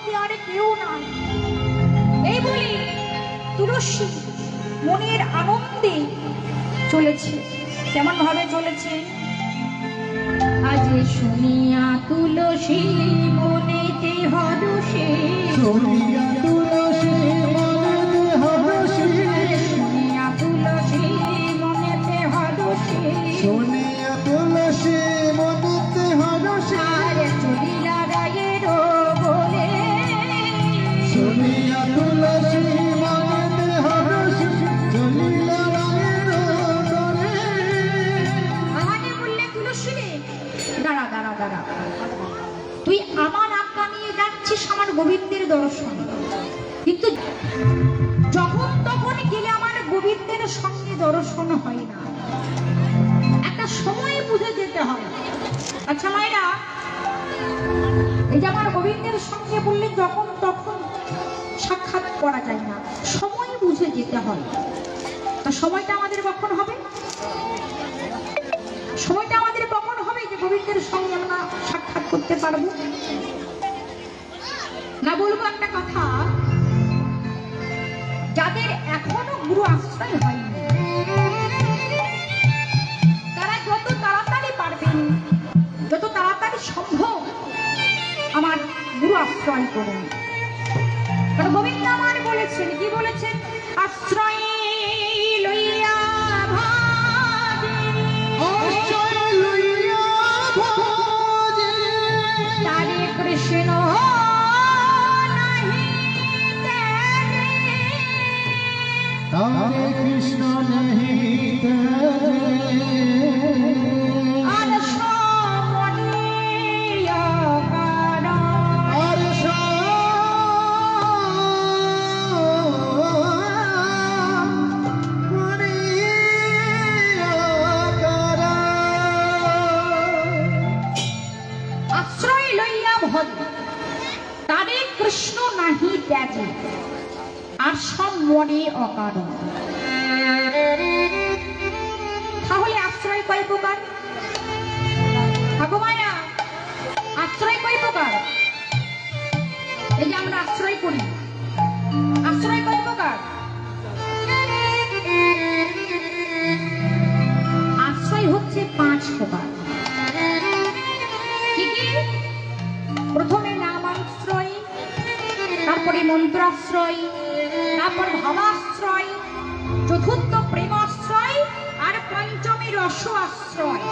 জগতে আর কেউ নাই। এই বলি তুলসী মনের আনন্দে চলেছে কেমন ভাবে চলেছে? আজ শুনিয়া তুলসী মনেতে হরষে শুনিয়া গোবিন্দের দর্শন। কিন্তু যখন তখন গেলে আমার গোবিন্দের সঙ্গে দর্শন হয় না। একটা সময় বুঝে যেতে হয়। আচ্ছা মায়েরা, এই যে আমার গোবিন্দের সঙ্গে বললে যখন তখন সাক্ষাৎ করা যায় না। সময় বুঝে যেতে হয়। তা সময়টা আমাদের কখন হবে? সময়টা আমাদের কখন হবে যে গোবিন্দের সঙ্গে আমরা সাক্ষাৎ করতে পারব? না বলব একটা কথা? যাদের এখনও গুরু আশ্রয় হয়নি, তারা যত তাড়াতাড়ি পারবেন, যত তাড়াতাড়ি সম্ভব আমার গুরু আশ্রয় করুন। কারণ গোবিন্দ আমার বলেছেন, কি বলেছেন? আশ্রয় Hare Krishna nahi প্রকার ঠাকুমায়া আশ্রয় কয় প্রকার এই যে আমরা আশ্রয় করি। আশ্রয় কয় প্রকার রস আশ্রয়।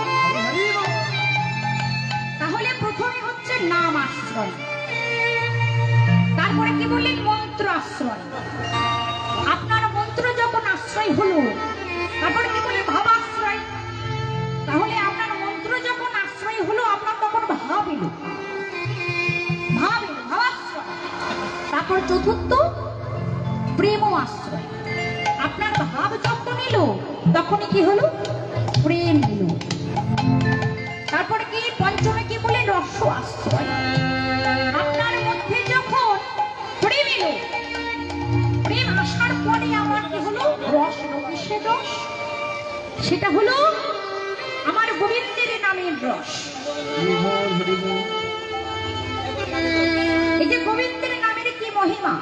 তাহলে প্রথমে হচ্ছে নাম আশ্রয়। তারপরে কি বললেন? মন্ত্র আশ্রয়। আপনার মন্ত্র যখন আশ্রয় হলো, তারপরে কি বলে ভাবাশ্রয় তাহলে আপনার মন্ত্র যখন আশ্রয় হলো, আপনার তখন ভাব এলো। ভাব এলো ভাবাশ্রয় তারপর চতুর্থ, প্রেম আশ্রয়। আপনার ভাব যখন এলো, তখনই কি হলো? তারপরে কি পঞ্চমে কি বলে রস আশ্রয়? আপনার মধ্যে যখন প্রেম এলো, প্রেম আসার পরে আমার কি হলো? রস রস। সেটা হলো আমার গোবিন্দের নামের রস। এই যে গোবিন্দের নামের কি মহিমা?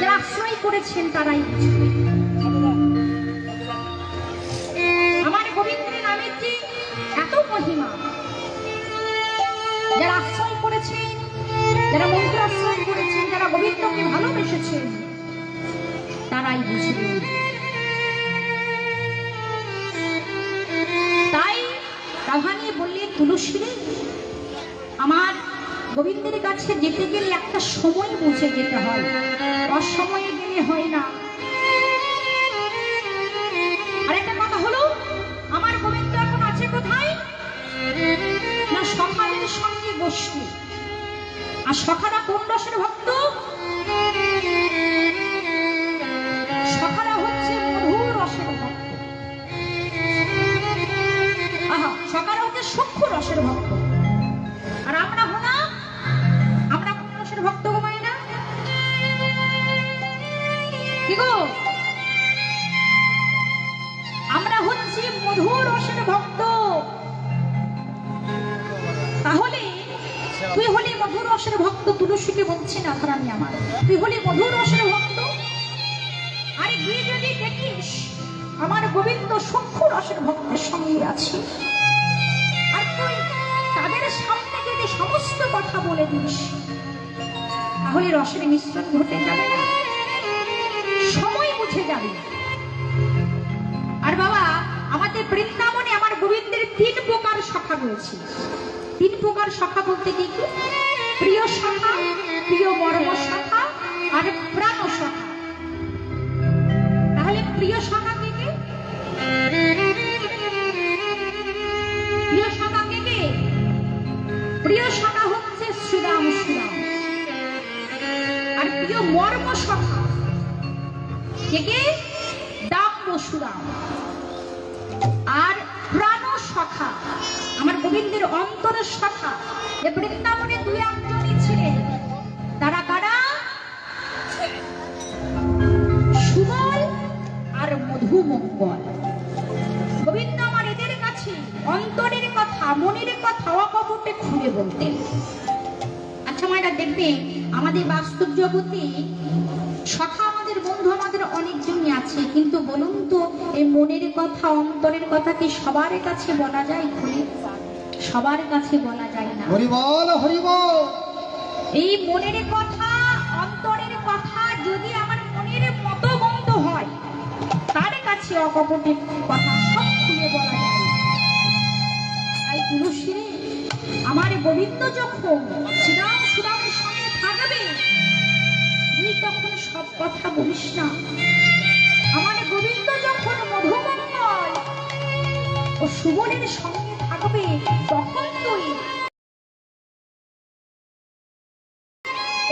যারা আশ্রয় করেছেন তারাই বুঝবে। করেছেন, যারা মন্ত্র আশ্রয় করেছেন, যারা গোবিন্দকে ভালোবেসেছেন, তারাই বুঝবে তাই রাধা নিয়ে বললে তুলসী আমার গোবিন্দের কাছে যেতে গেলে একটা সময় বুঝে যেতে হয়। অসময়ে গেলে হয় না। আরেকটা কথা হলো, আমার গোবিন্দ এখন আছে কোথায়? না সকালের সঙ্গে বসবে? আর সখারা কোন রসের ভক্ত? সখারা হচ্ছে মধুর রসের ভক্ত। আহা সখারা হচ্ছে সূক্ষ্ম রসের ভক্ত। তুই হলি মধুর রসের ভক্ত, তুলসীকে বলছি না ধরানি আমার। তুই হলি মধুর রসের ভক্ত। আরে তুই যদি দেখিস, আমার গোবিন্দ সূক্ষ্ম রসের ভক্তের সঙ্গে আছে। আর তুই তাদের সামনে যদি সমস্ত কথা বলে দিস, তাহলে রসের মিশ্রণ ঘটে যাবে সময় বুঝে যাবে আর বাবা, আমাদের বৃন্দাবনে আমার গোবিন্দের তিন প্রকার শাখা রয়েছে। তিন প্রকার শাখা বলতে কি কি? প্রিয় শাখা, প্রিয় মর্ম শাখা, আর প্রাণ শাখা। তাহলে প্রিয় শাখা কে কে? প্রিয় শাখা প্রিয় শাখা হচ্ছে শ্রীরাম শ্রীরাম। আর প্রিয় মর্ম শাখা, কে কে? সুরাম আর শাখা, আমার গোবিন্দের অন্তরের শাখা যে বৃন্দাবনে দুই একজনই ছিলেন। তারা কারা? সুবল আর মধুমঙ্গল। গোবিন্দ আমার এদের কাছে অন্তরের কথা, মনের কথা, অকপটে খুলে বলতেন। আচ্ছা মায়েরা দেখবে আমাদের বাস্তব জগতে সখা আমাদের বন্ধু, আমাদের অনেকজনই আছে, কিন্তু বলুন তো এই মনের কথা অন্তরের কথা কি সবার কাছে বলা যায় খুলে সবার কাছে বলা যায় না। হরিবল হরিবল এই মনের কথা অন্তরের কথা যদি আমার মনের মতো বন্ধ হয় তার কাছে অকপটের কথা সব খুলে বলা যায়। তাই তুলসী আমার গোবিন্দ যখন শ্রীরাম সুরামের সঙ্গে থাকবে তুই তখন সব কথা বলিস না। সুবলের সঙ্গে থাকবে তখন তুই।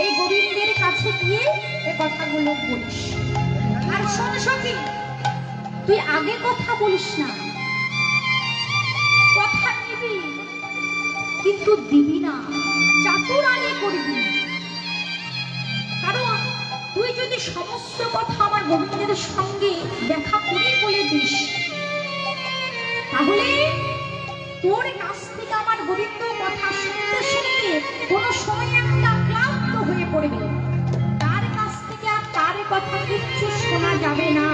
এই গোবিন্দের কাছে গিয়ে এ কথাগুলো বলিস। আর শোন সখী, তুই আগে কথা বলিস না। কথা দিবি, কিন্তু দিবি না। চাতুরানি করবি। কারণ তুই যদি সমস্ত কথা আমার গোবিন্দের সঙ্গে দেখা করে বলে দিস তাহলে তোর কাছ থেকে আমার গোবিন্দ কথা শুনতে শুনতে কোনো সময় একটা ক্লান্ত হয়ে পড়বে। তার কাছ থেকে আর তার কথা কিচ্ছু শোনা যাবে না।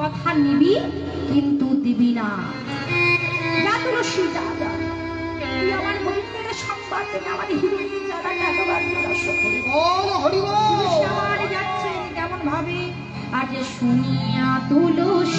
কথা নিবি, কিন্তু দিবি না। আমার গোবিন্দের থেকে আমার হিরোইন যারা এতবার দর্শক হরিবল হরিবল আমার যাচ্ছে কেমন ভাবে আজ শুনিয়া তুলসী